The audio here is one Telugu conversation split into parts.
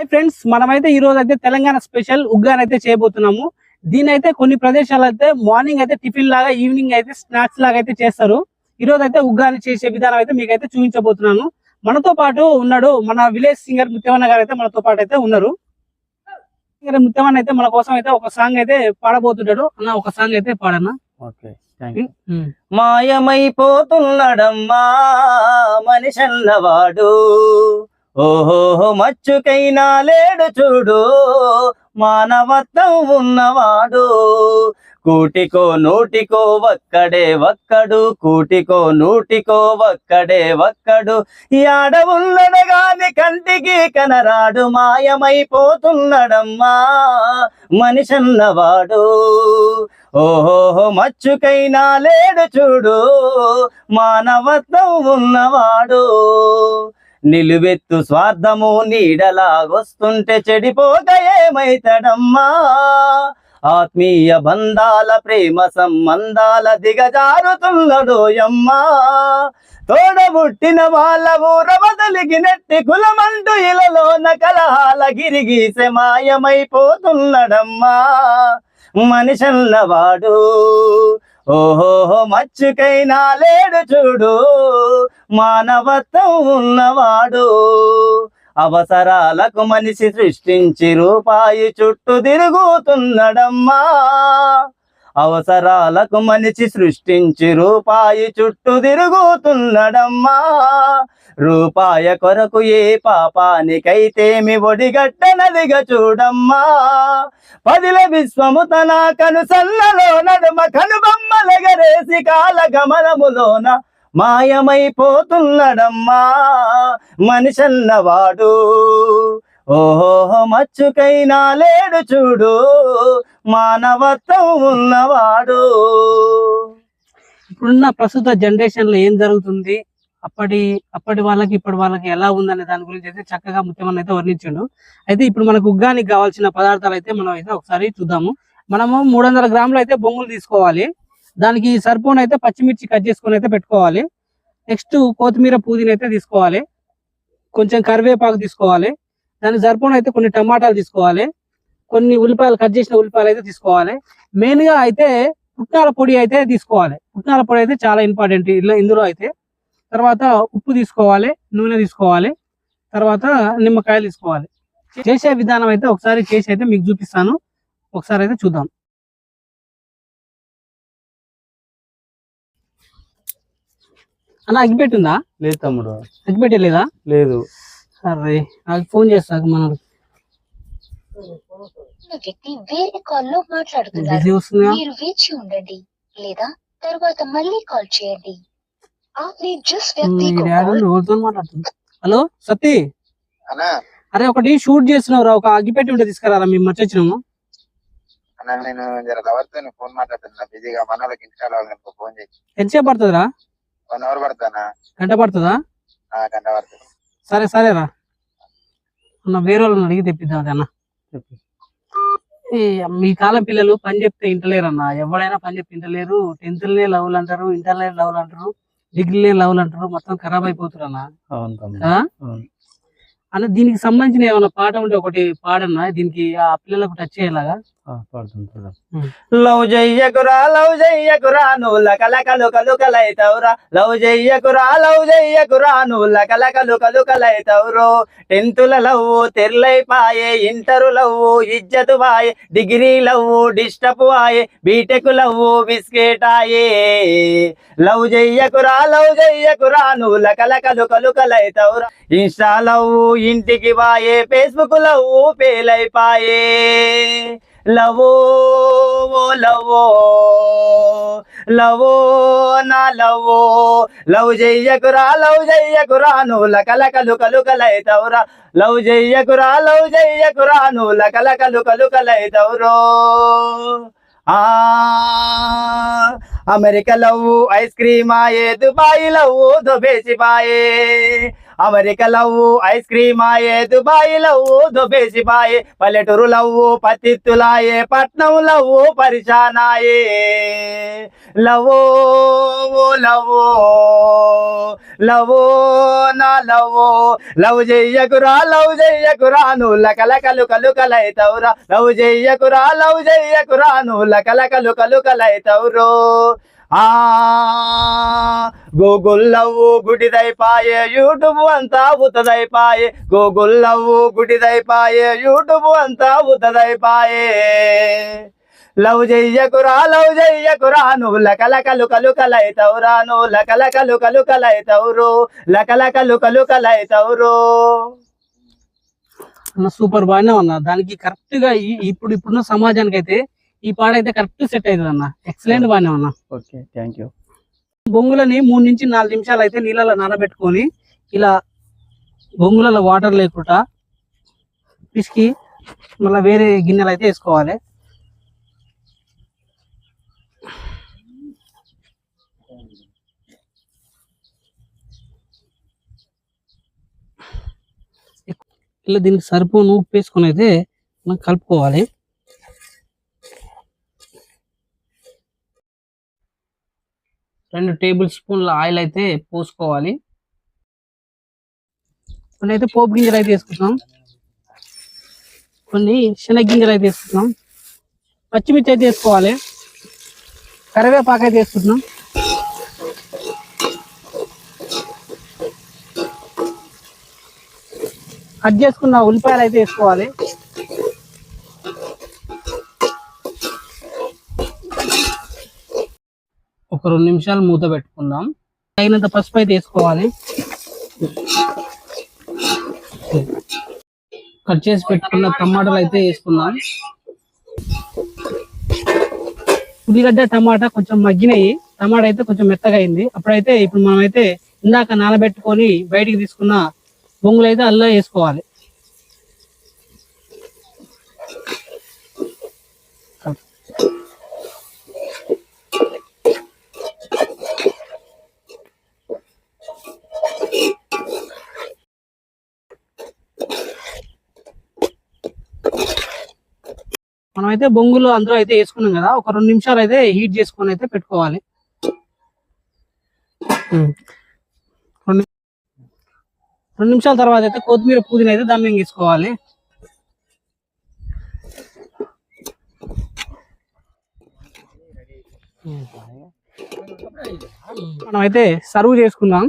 హాయ్ ఫ్రెండ్స్ మనమైతే ఈ రోజు అయితే తెలంగాణ స్పెషల్ ఉగ్గాని అయితే చేయబోతున్నాము. దీని అయితే కొన్ని ప్రదేశాలు అయితే మార్నింగ్ అయితే టిఫిన్ లాగా ఈవినింగ్ అయితే స్నాక్స్ లాగా అయితే చేస్తారు. ఈ రోజు అయితే ఉగ్గాని చేసే విధానం అయితే మీకు అయితే చూపించబోతున్నాను. మనతో పాటు ఉన్నాడు మన విలేజ్ సింగర్ ముత్యమన్న గారు అయితే మనతో పాటు అయితే ఉన్నారు. సింగర్ ముత్యమన్న అయితే మన కోసం అయితే ఒక సాంగ్ అయితే పాడబోతుంటాడు. అన్న ఒక సాంగ్ అయితే పాడన్నా. ఓకే మాయమైపోతున్నాడమ్మా మనిషన్నవాడు. ఓహోహో మచ్చుకైనా లేడు చూడు. మానవత్వం ఉన్నవాడు. కూటికో నూటికో ఒక్కడే ఒక్కడు. కూటికో నూటికో ఒక్కడే ఒక్కడు. ఆడవుల్లడగాని కంటికి కనరాడు. మాయమైపోతున్నాడమ్మా మనిషన్నవాడు. ఓహోహో మచ్చుకైనా లేడు చూడు. మానవత్వం ఉన్నవాడు. నిలువెత్తు స్వార్థము నీడలాగొస్తుంటే చెడిపోక ఏమైతడమ్మా? ఆత్మీయ బంధాల ప్రేమ సంబంధాల దిగజారుతున్నడోయమ్మా తోడబుట్టిన వాళ్ళ ఊర వదలిగినట్టి కులమంటూ ఇలలోన కలహాల గిరిగీసే మాయమైపోతున్నడమ్మా. మనిషన్నవాడు ఓహోహో మచ్చుకైనా లేడు చూడు. మానవత్వం ఉన్నవాడు అవసరాలకు మనిషి సృష్టించి రూపాయి చుట్టూ తిరుగుతున్నడమ్మా. అవసరాలకు మనిషి సృష్టించి రూపాయి చుట్టూ తిరుగుతున్నడమ్మా. రూపాయ కొరకు ఏ పాపానికైతేమి ఒడిగట్టనదిగా చూడమ్మా. పదిల విశ్వము తన కనుసల్లలో నడుమ కనుబొమ్మలగరేసి కాల గమనములోన మాయమైపోతున్నడమ్మా మనిషన్నవాడు. ఓహో మచ్చుకైనా లేడు చూడు మానవత్వం ఉన్నవాడు. ఇప్పుడున్న ప్రస్తుత జనరేషన్లో ఏం జరుగుతుంది? అప్పటి అప్పటి వాళ్ళకి ఇప్పటి వాళ్ళకి ఎలా ఉందనే దాని గురించి అయితే చక్కగా ముఖ్యమని అయితే వర్ణించిండు. అయితే ఇప్పుడు మనకు ఉగ్గానికి కావాల్సిన పదార్థాలు అయితే మనం అయితే ఒకసారి చూద్దాము. మనము మూడు వందల గ్రాములు అయితే బొంగులు తీసుకోవాలి. దానికి సరిపోను అయితే పచ్చిమిర్చి కట్ చేసుకొని అయితే పెట్టుకోవాలి. నెక్స్ట్ కొత్తిమీర పుదీన అయితే తీసుకోవాలి. కొంచెం కరివేపాకు తీసుకోవాలి. దానికి సరిపోను అయితే కొన్ని టమాటాలు తీసుకోవాలి. కొన్ని ఉల్లిపాయలు కట్ చేసిన ఉల్లిపాయలు అయితే తీసుకోవాలి. మెయిన్గా అయితే పుట్నాల పొడి అయితే తీసుకోవాలి. పుట్నాల పొడి అయితే చాలా ఇంపార్టెంట్ ఇలా ఇందులో అయితే. తర్వాత ఉప్పు తీసుకోవాలి నూనె తీసుకోవాలి. తర్వాత నిమ్మకాయలు తీసుకోవాలి. చేసే విధానం అయితే ఒకసారి చేసి అయితే మీకు చూపిస్తాను. ఒకసారి అయితే చూద్దాం. అన్న అగ్గిపెట్టి ఉందా లేదు తమ్ముడు. అగ్గిపెట్టే లేదా లేదు. సరే నాకు ఫోన్ చేస్తాను మన మళ్ళీ కాల్ చేయండి. హలో సతీ? అరే ఒకటి షూట్ చేస్తున్నావు రా ఒక అగ్గిపెట్టి ఉంటే తీసుకురారా మేము మర్చొచ్చినాము నేను జర ఫోన్ మాట్లాడుతున్నా బిజీగా ఫోన్ చేసి ఎంత సేపు పడుతుందిరా? వన్ అవర్ పడతానా గంట పడుతుందా ఆ గంట పడుతుంది సరే సరే రా అన్న వేరే వాళ్ళని అడిగి తెప్పిద్దాం అన్న మీ కాలం పిల్లలు పని చెప్తే ఇంటలేరు అన్న ఎవడైనా పని చెప్తే ఇంటలేరు. టెన్త్ లే లవ్లు అంటారు ఇంటర్ లే లవ్లు అంటారు డిగ్రీ లవ్లు అంటారు మొత్తం ఖరాబ్ అయిపోతారు అన్న. అన్న దీనికి సంబంధించిన ఏమైనా పాట ఉంటే ఒకటి పాడన్నా దీనికి ఆ పిల్లలకు టచ్ అయ్యేలాగా. పాడుతుంది. లవ్ జయ్యకురా లవ్ జయ్యకురా నువ్వు లవ్ జయ్యకురా లవ్ జయ్యకురా నువ్వు లకలకలు కలుకలైతవురో టెన్తుల లవ్ తెర్లైపాయే ఇంటరు లవ్ ఇజ్జతు వాయే డిగ్రీ లవ్ డిస్టప్ వాయే బీటెక్ లవ్ బిస్కెట్ ఆయే. లవ్ జయ్యకురా లవ్ జయ్యకురా నువ్వు లకలకలు కలుకలైతవురా ఇన్స్టా లవ్ ఇంటికి వాయే ఫేస్బుక్ లవ్ పేలైపాయే లవో లవో లవో నా లవో. లవ్ జయ్యకురా లవ్ జయ్యకురా నువ్వు లకలకలు కలుకలైతవురా లవ్ జయ్యకురా లవ్ జయ్యకురా నువ్వు లకలకలు కలుకలైతవురో అమెరికా లవ్వు ఐస్ క్రీమా ఏ దుబాయ్ లవ్వు దుబేసిపాయే అమెరికా లవ్వు ఐస్ క్రీమ్ ఆయే దుబాయ్ లవ్వు దుబేసి బాయే పల్లెటూరు లవ్వు పతిత్తులాయే పట్నం లవ్వు పరిశానాయే. లవో ఓ లవో లవో నా లవో లవ్ చెయ్యకురా లవ్ చెయ్యకురా నువ్వు లకలకలు కలుకలైతవురా. లవ్ చెయ్యకురా లవ్ చెయ్యకురా నువ్వు లకలకలు కలుకలైతవురో. ఆ గూగుల్ లవ్వు గుడిదైపాయే యూట్యూబ్ అంతా ఉతదైపాయే. గూగుల్ లవ్వు గుడిదైపాయే యూట్యూబ్ అంతా ఉతదైపాయే. లవ్ చెయ్యకురా లవ్ చెయ్యకురా నువ్వు లకలకలు కలుకలైతవురా నువ్వు లకలకలు కలుకలైతవురు లకలకలు కలుకలైతవురు. సూపర్ బాగానే ఉన్నా. దానికి కరెక్ట్గా ఇప్పుడు ఇప్పుడున్న సమాజానికి అయితే ఈ పాట అయితే కరెక్ట్ సెట్ అవుతుంది అన్న ఎక్సలెంట్ బాగానే ఉన్నా. ఓకే థ్యాంక్ యూ బొంగులని మూడు నుంచి నాలుగు నిమిషాలు అయితే నీళ్ళలో నానబెట్టుకొని ఇలా బొంగులలో వాటర్ లేకుండా పిసికి మళ్ళీ వేరే గిన్నెలు అయితే వేసుకోవాలి. ఇలా దీనికి సరిపోను ఉప్పు వేసుకొని అయితే మనం కలుపుకోవాలి. రెండు టేబుల్ స్పూన్ల ఆయిల్ అయితే పోసుకోవాలి. కొన్ని అయితే పోపు గింజలు అయితే వేసుకుంటున్నాం. కొన్ని శనగ గింజలు అయితే వేసుకుంటున్నాం. పచ్చిమిర్చి అయితే వేసుకోవాలి. కరివేపాకు అయితే వేసుకుంటున్నాం. కట్ చేసుకున్న ఉల్లిపాయలు అయితే వేసుకోవాలి. ఒక రెండు నిమిషాలు మూత పెట్టుకుందాం. తగినంత పసుపు అయితే వేసుకోవాలి. కట్ చేసి పెట్టుకున్న టమాటాలు అయితే వేసుకుందాం. ఉల్లిగడ్డ టమాటా కొంచెం మగ్గినాయి. టమాటా అయితే కొంచెం మెత్తగా అయింది. అప్పుడైతే ఇప్పుడు మనం అయితే ఇందాక నానబెట్టుకొని బయటికి తీసుకున్న బొంగులు అయితే అల్లా వేసుకోవాలి. మనం అయితే బొంగులు అందులో అయితే వేసుకున్నాం కదా ఒక రెండు నిమిషాలు అయితే హీట్ చేసుకొని అయితే పెట్టుకోవాలి. రెండు రెండు నిమిషాల తర్వాత అయితే కొత్తిమీర పుదీనా అయితే దాన్ని వేసుకోవాలి. మనం అయితే సర్వ్ చేసుకుందాం.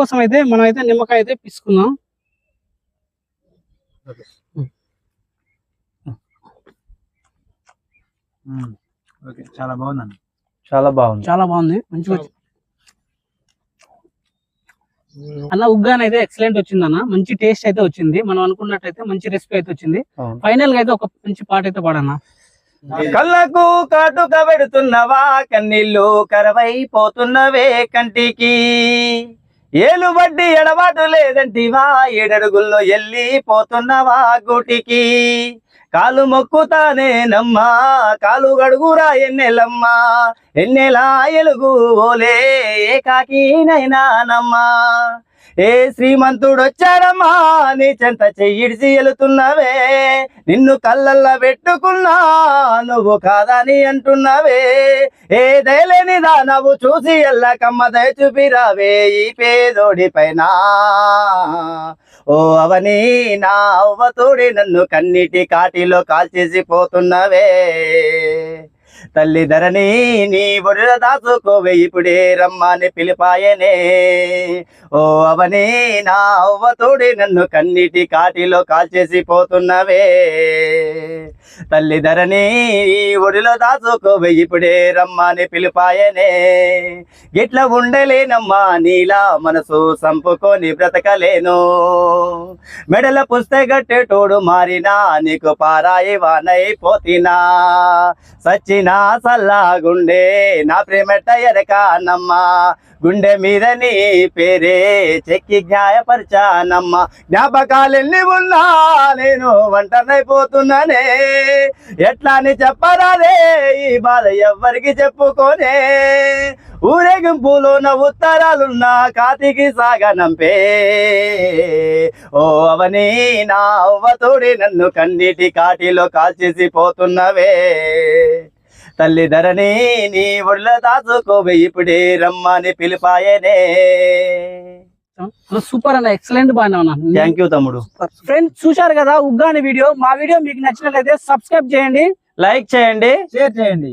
కోసం అయితే మనం అయితే నిమ్మకాయ అయితే పిసుకుందాం ఓకే చాలా బాగుందండి. చాలా బాగుంది. చాలా బాగుంది మంచిగా వచ్చి- అన్న ఉగ్గాని అయితే ఎక్సలెంట్ వచ్చింది అన్న మంచి టేస్ట్ అయితే వచ్చింది. మనం అనుకున్నట్టయితే మంచి రెసిపీ అయితే వచ్చింది. ఫైనల్గా అయితే ఒక మంచి పాట అయితే పాడన్నా. కళ్ళకు కాటుక పెడుతున్నవా కన్నీళ్ళు కరవైపోతున్నవే కంటికి. ఏలుబడ్డి ఎడబాటు లేదంటివా? ఏడడుగుల్లో ఎల్లి పోతున్నవా గూటికి? కాలు మొక్కుతానే నమ్మా కాలు గడుగురా ఎన్నెలమ్మా ఎన్నెలా ఎలుగు ఓలే ఏకాకినైనా నమ్మా. ఏ శ్రీమంతుడు వచ్చాడమ్మా నీ చెంత చెయ్యిడిసి ఎలుతున్నావే. నిన్ను కళ్ళల్లా పెట్టుకున్నా నువ్వు కాదని అంటున్నావే. ఏ దయలేని దానవు చూసి ఎల్లకమ్మ దయ చూపిరావే ఈ పేదోడి పైన. ఓ అవని నా అవ్వతోడి నన్ను కన్నిటి కాటిలో కాల్చేసి పోతున్నవే. తల్లి ధరణి నీ ఒడిలో దాచుకోవే ఇప్పుడే రమ్మని పిలిపాయనే. ఓ అవని నా అవ్వతోడి నన్ను కన్నిటి కాటిలో కాల్చేసి పోతున్నవే తల్లి ధరణి ఈ ఒడిలో దాచుకోవే ఇప్పుడే రమ్మని పిలిపాయనే. గిట్ల ఉండలేనమ్మా నీలా మనసు సంపుకొని బ్రతకలేను. మెడల పుస్తగట్టేటోడు మారినా నీకు పారాయి వానైపోతినా. సచ్చినా సల్లాగుండే నా ప్రేమట ఎరకానమ్మా గుండె మీద నీ పేరే చెక్కి జ్ఞాయపరిచానమ్మ జ్ఞాపకాలెన్ని ఉన్నా నేను ఒంటరినైపోతున్నానే. ఎట్లా అని చెప్పరాదే ఈ బాధ ఎవ్వరికి చెప్పుకోనే. ఊరేగింపులోన ఉత్తరాలున్నా కాతికి సాగనంపే. ఓ అవని నా అవ్వతోడి నన్ను కన్నీటి కాటిలో కాల్చేసి పోతున్నవే. తల్లి ధరణి నీ ఒళ్ళ దాచుకోవే ఇప్పుడే రమ్మని పిలిపాయనే. సూపర్ అన్న ఎక్సలెంట్ బాగా ఉన్నా. థ్యాంక్ యూ తమ్ముడు. ఫ్రెండ్స్ చూశారు కదా ఉగ్గాని వీడియో? మా వీడియో మీకు నచ్చినట్లయితే సబ్స్క్రైబ్ చేయండి. లైక్ చేయండి. షేర్ చేయండి.